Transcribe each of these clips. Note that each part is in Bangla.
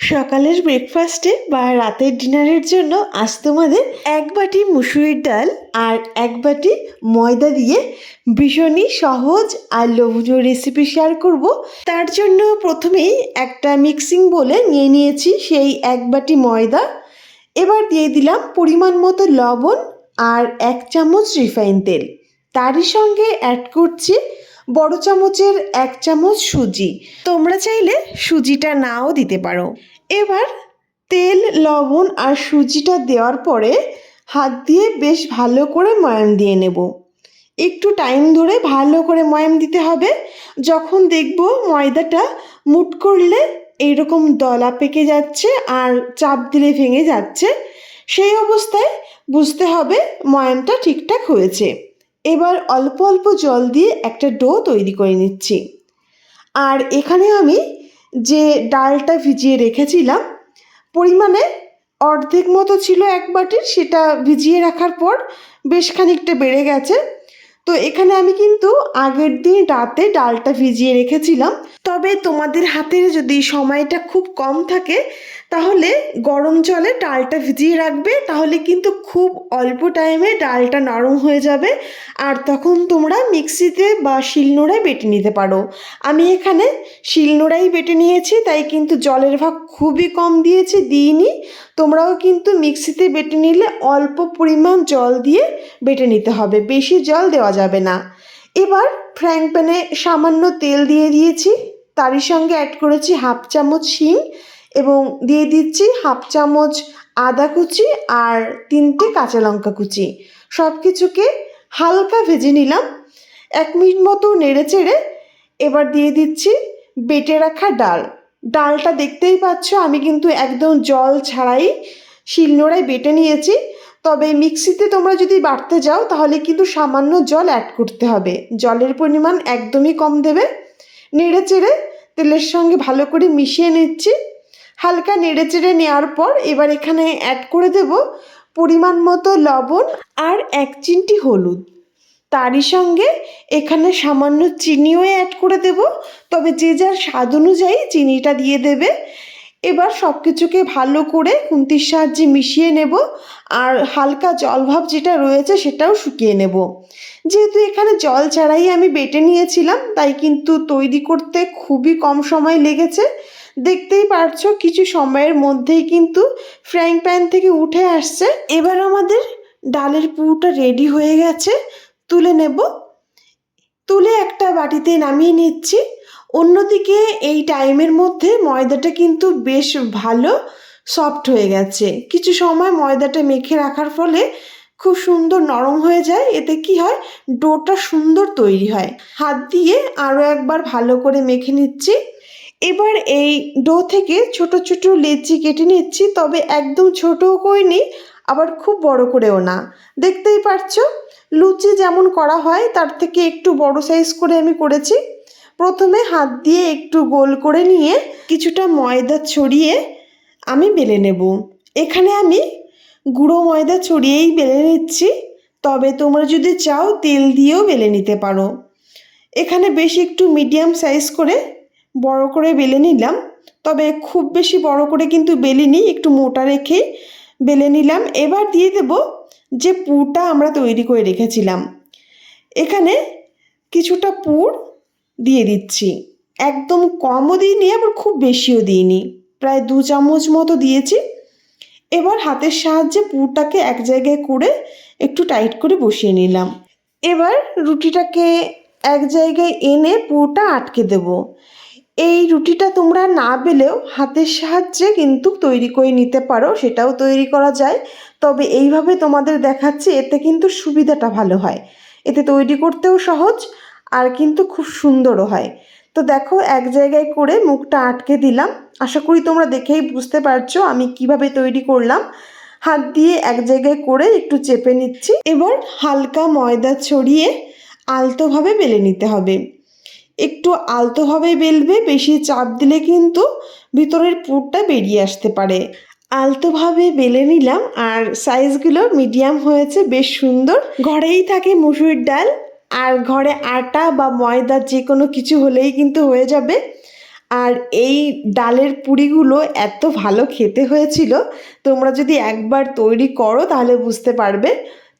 সকালের ব্রেকফাস্টে বা রাতের ডিনারের জন্য আজ তোমাদের এক বাটি মুসুরির ডাল আর এক বাটি ময়দা দিয়ে ভীষণই সহজ আর লোভনীয় রেসিপি শেয়ার করব। তার জন্য প্রথমেই একটা মিক্সিং বলে নিয়ে নিয়েছি সেই এক বাটি ময়দা। এবার দিয়ে দিলাম পরিমাণ মতো লবণ আর এক চামচ রিফাইন তেল। তারই সঙ্গে অ্যাড করছি বড় চামচের এক চামচ সুজি। তোমরা চাইলে সুজিটা নাও দিতে পারো। এবার তেল, লবণ আর সুজিটা দেওয়ার পরে হাত দিয়ে বেশ ভালো করে ময়াম দিয়ে নেব। একটু টাইম ধরে ভালো করে ময়াম দিতে হবে। যখন দেখব ময়দাটা মুট করলে এইরকম দলা পেকে যাচ্ছে আর চাপ দিলে ভেঙে যাচ্ছে, সেই অবস্থায় বুঝতে হবে ময়ামটা ঠিকঠাক হয়েছে। এবার অল্প অল্প জল দিয়ে একটা ডো তৈরি করে নিচ্ছি। আর এখানে আমি যে ডালটা ভিজিয়ে রেখেছিলাম, পরিমাণে অর্ধেক মতো ছিল এক বাটির সেটা ভিজিয়ে রাখার পর বেশ খানিকটা বেড়ে গেছে। তো এখানে আমি কিন্তু আগের দিন রাতে ডালটা ভিজিয়ে রেখেছিলাম। তবে তোমাদের হাতের যদি সময়টা খুব কম থাকে তাহলে গরম জলে ডালটা ভিজিয়ে রাখবে, তাহলে কিন্তু খুব অল্প টাইমে ডালটা নরম হয়ে যাবে। আর তখন তোমরা মিক্সিতে বা শিলনোড়ায় বেটে নিতে পারো। আমি এখানে শিলনোড়াই বেটে নিয়েছি, তাই কিন্তু জলের ভাগ খুবই কম দিয়েছি, দিইনি। তোমরাও কিন্তু মিক্সিতে বেটে নিলে অল্প পরিমাণ জল দিয়ে বেটে নিতে হবে, বেশি জল দেওয়া যাবে না। এবার ফ্র্যাং প্যানে সামান্য তেল দিয়ে দিয়েছি, তারই সঙ্গে অ্যাড করেছি হাফ চামচ শিং এবং দিয়ে দিচ্ছি হাফ চামচ আদা কুচি আর তিনটে কাঁচা লঙ্কা কুচি। সব কিছুকে হালকা ভেজে নিলাম। এক মিনিট মতো নেড়ে চেড়ে এবার দিয়ে দিচ্ছি বেটে রাখা ডাল। ডালটা দেখতেই পাচ্ছ আমি কিন্তু একদম জল ছাড়াই শিলনোড়ায় বেটে নিয়েছি। তবে মিক্সিতে তোমরা যদি বাটতে যাও তাহলে কিন্তু সামান্য জল অ্যাড করতে হবে। জলের পরিমাণ একদমই কম দেবে। নেড়ে চেড়ে তেলের সঙ্গে ভালো করে মিশিয়ে নিচ্ছি। হালকা নেড়ে চেড়ে নেওয়ার পর এবার এখানে অ্যাড করে দেব পরিমাণ মতো লবণ আর এক চিমটি হলুদ। তারই সঙ্গে এখানে সামান্য চিনিও অ্যাড করে দেব, তবে যে যার স্বাদ অনুযায়ী চিনিটা দিয়ে দেবে। এবার সব কিছুকে ভালো করে খুন্তির সাহায্যে মিশিয়ে নেব আর হালকা জলভাব যেটা রয়েছে সেটাও শুকিয়ে নেব। যেহেতু এখানে জল ছাড়াই আমি বেটে নিয়েছিলাম, তাই কিন্তু তৈরি করতে খুবই কম সময় লেগেছে। দেখতেই পারছ, কিছু সময়ের মধ্যেই কিন্তু ফ্রাইং প্যান থেকে উঠে আসছে। এবার আমাদের ডালের পুরোটা রেডি হয়ে গেছে, তুলে নেব। তুলে একটা বাটিতে নামিয়ে নিচ্ছি। অন্যদিকে এই টাইমের মধ্যে ময়দাটা কিন্তু বেশ ভালো সফট হয়ে গেছে। কিছু সময় ময়দাটা মেখে রাখার ফলে খুব সুন্দর নরম হয়ে যায়। এতে কি হয়? ডোটা সুন্দর তৈরি হয়। হাত দিয়ে আরও একবার ভালো করে মেখে নিচ্ছি। এবার এই ডো থেকে ছোট ছোট লেচি কেটে নিচ্ছি, তবে একদম ছোটও করিনি, আবার খুব বড় করেও না। দেখতেই পারছ, লুচি যেমন করা হয়, তার থেকে একটু বড় সাইজ করে আমি করেছি। প্রথমে হাত দিয়ে একটু গোল করে নিয়ে কিছুটা ময়দা ছড়িয়ে আমি বেলে নেব। এখানে আমি গুঁড়ো ময়দা ছড়িয়েই বেলে নিচ্ছি, তবে তোমরা যদি চাও তেল দিয়েও বেলে নিতে পারো। এখানে বেশ একটু মিডিয়াম সাইজ করে বড় করে বেলে নিলাম। তবে খুব বেশি বড় করে কিন্তু বেলিনি, একটু মোটা রেখে বেলে নিলাম। এবার দিয়ে দেব যে পুরটা আমরা তৈরি করে রেখেছিলাম। এখানে কিছুটা পুর দিয়ে দিচ্ছি। একদম কমও দিইনি, আবার খুব বেশিও দিইনি। প্রায় দু চামচ মতো দিয়েছি। এবার হাতের সাহায্যে পুরটাকে এক জায়গায় করে একটু টাইট করে বসিয়ে নিলাম। এবার রুটিটাকে এক জায়গায় এনে পুরটা আটকে দেব। এই রুটিটা তোমরা না বেলেও হাতের সাহায্যে কিন্তু তৈরি করে নিতে পারো, সেটাও তৈরি করা যায়। তবে এইভাবে তোমাদের দেখাচ্ছি, এতে কিন্তু সুবিধাটা ভালো হয়। এতে তৈরি করতেও সহজ আর কিন্তু খুব সুন্দরও হয়। তো দেখো, এক জায়গায় করে মুখটা আটকে দিলাম। আশা করি তোমরা দেখেই বুঝতে পারছ আমি কীভাবে তৈরি করলাম। হাত দিয়ে এক জায়গায় করে একটু চেপে নিচ্ছি এবার হালকা ময়দা ছড়িয়ে আলতোভাবে বেলে নিতে হবে। একটু আলতোভাবে বেলবে, বেশি চাপ দিলে কিন্তু ভিতরের পুরটা বেরিয়ে আসতে পারে। আলতোভাবে বেলে নিলাম আর সাইজগুলো মিডিয়াম হয়েছে, বেশ সুন্দর। ঘরেই থাকে মুসুরির ডাল আর ঘরে আটা বা ময়দা যে কোনো কিছু হলেই কিন্তু হয়ে যাবে। আর এই ডালের পুরিগুলো এত ভালো খেতে হয়েছিল, তোমরা যদি একবার তৈরি করো তাহলে বুঝতে পারবে।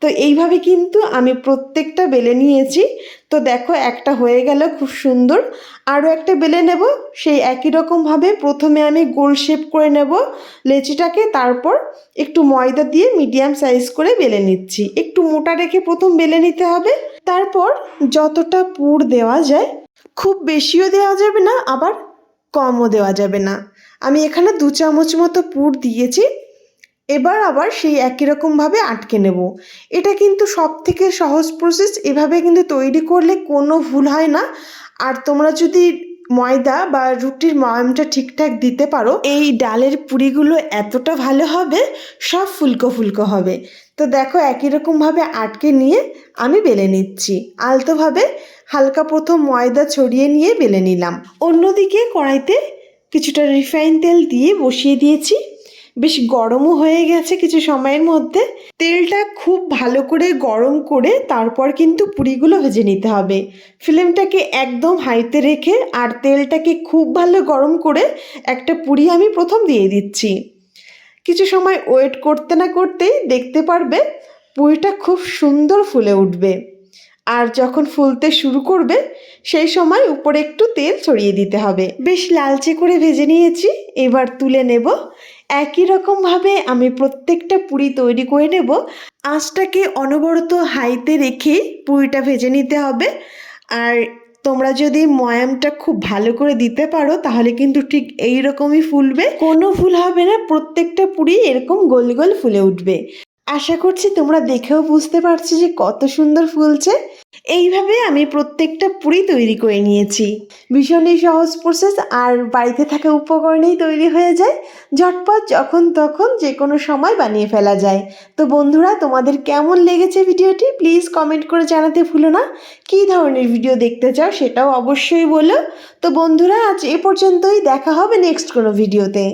তো এইভাবে কিন্তু আমি প্রত্যেকটা বেলে নিয়েছি। তো দেখো একটা হয়ে গেল খুব সুন্দর। আরও একটা বেলে নেব, সেই একই রকমভাবে প্রথমে আমি গোল শেপ করে নেব লেচিটাকে, তারপর একটু ময়দা দিয়ে মিডিয়াম সাইজ করে বেলে নিচ্ছি। একটু মোটা রেখে প্রথম বেলে নিতে হবে, তারপর যতটা পুর দেওয়া যায়, খুব বেশিও দেওয়া যাবে না, আবার কমও দেওয়া যাবে না। আমি এখানে দু চামচ মতো পুর দিয়েছি এবার আবার সেই একই রকমভাবে আটকে নেব। এটা কিন্তু সব থেকে সহজ প্রসেস এভাবে কিন্তু তৈরি করলে কোনো ভুল হয় না। আর তোমরা যদি ময়দা বা রুটির ময়ামটা ঠিকঠাক দিতে পারো, এই ডালের পুরিগুলো এতটা ভালো হবে, সব ফুলকো ফুলকো হবে। তো দেখো একই রকমভাবে আটকে নিয়ে আমি বেলে নিচ্ছি। আলতোভাবে হালকা প্রথম ময়দা ছড়িয়ে নিয়ে বেলে নিলাম। অন্যদিকে কড়াইতে কিছুটা রিফাইন তেল দিয়ে বসিয়ে দিয়েছি। বেশ গরমও হয়ে গেছে কিছু সময়ের মধ্যে। তেলটা খুব ভালো করে গরম করে তারপর কিন্তু পুরিগুলো ভেজে নিতে হবে। ফ্লেমটাকে একদম হাইতে রেখে আর তেলটাকে খুব ভালো গরম করে একটা পুরি আমি প্রথম দিয়ে দিচ্ছি। কিছু সময় ওয়েট করতে না করতেই দেখতে পারবে পুরিটা খুব সুন্দর ফুলে উঠবে। আর যখন ফুলতে শুরু করবে, সেই সময় উপরে একটু তেল ছড়িয়ে দিতে হবে। বেশ লালচে করে ভেজে নিয়েছি, এবার তুলে নেব। একই রকমভাবে আমি প্রত্যেকটা পুরি তৈরি করে নেব। আঁচটাকে অনবরত হাইতে রেখে পুরিটা ভেজে নিতে হবে। আর তোমরা যদি ময়ামটা খুব ভালো করে দিতে পারো, তাহলে কিন্তু ঠিক এই রকমই ফুলবে। কোনো ফুল হবে না, প্রত্যেকটা পুরি এরকম গোল গোল ফুলে উঠবে। আশা করছি তোমরা দেখেও বুঝতে পারছ যে কত সুন্দর ফুলছে। এইভাবে আমি প্রত্যেকটা পুরি তৈরি করে নিয়েছি। ভীষণই সহজ প্রসেস আর বাড়িতে থাকা উপকরণেই তৈরি হয়ে যায়। ঝটপট, যখন তখন যে কোনো সময় বানিয়ে ফেলা যায়। তো বন্ধুরা, তোমাদের কেমন লেগেছে ভিডিওটি? প্লিজ কমেন্ট করে জানাতে ভুলো না। কী ধরনের ভিডিও দেখতে চাও সেটাও অবশ্যই বলো। তো বন্ধুরা, আজ এ পর্যন্তই। দেখা হবে নেক্সট কোনো ভিডিওতে